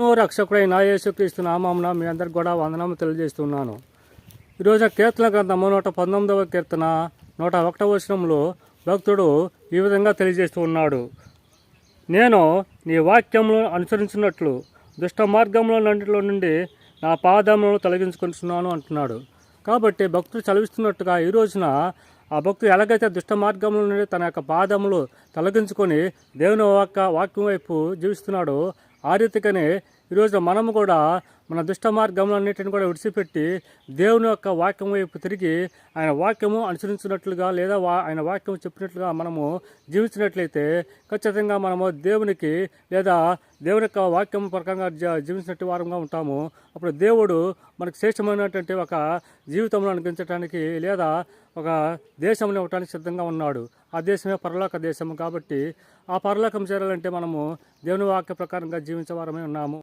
రక్షకుడైన యేసుక్రీస్తు నామామున మీ అందరికి కూడా వందనము తెలియజేస్తున్నాను. ఈరోజు కీర్తన గ్రంథము నూట పంతొమ్మిదవ కీర్తన నూట ఒకటవ వచనంలో భక్తుడు ఈ విధంగా తెలియజేస్తూ ఉన్నాడు. నేను నీ వాక్యములను అనుసరించినట్లు దుష్ట మార్గంలో నంటిలో నుండి నా పాదములను తొలగించుకుంటున్నాను అంటున్నాడు. కాబట్టి భక్తుడు చదివిస్తున్నట్టుగా ఈ రోజున ఆ భక్తుడు ఎలాగైతే దుష్ట మార్గంలో నుండి తన యొక్క పాదములు తొలగించుకొని దేవుని వాక్య వాక్యం వైపు జీవిస్తున్నాడో ఆ రీతిగానే ఈరోజు మనము కూడా మన దుష్ట మార్గములన్నిటిని కూడా విడిచిపెట్టి దేవుని యొక్క వాక్యం వైపు తిరిగి ఆయన వాక్యము అనుసరించినట్లుగా లేదా వా ఆయన వాక్యం చెప్పినట్లుగా మనము జీవించినట్లయితే ఖచ్చితంగా మనము దేవునికి లేదా దేవుని యొక్క వాక్యం ప్రకారంగా జీవించినట్టు వారంగా ఉంటాము. అప్పుడు దేవుడు మనకు శ్రేష్టమైనటువంటి ఒక జీవితంలో అనిపించడానికి లేదా ఒక దేశంలో ఇవ్వడానికి సిద్ధంగా ఉన్నాడు. ఆ దేశమే పరలోక దేశం కాబట్టి ఆ పరలోకం చేరాలంటే మనము దేవుని వాక్య ప్రకారంగా జీవించే వారమే ఉన్నాము.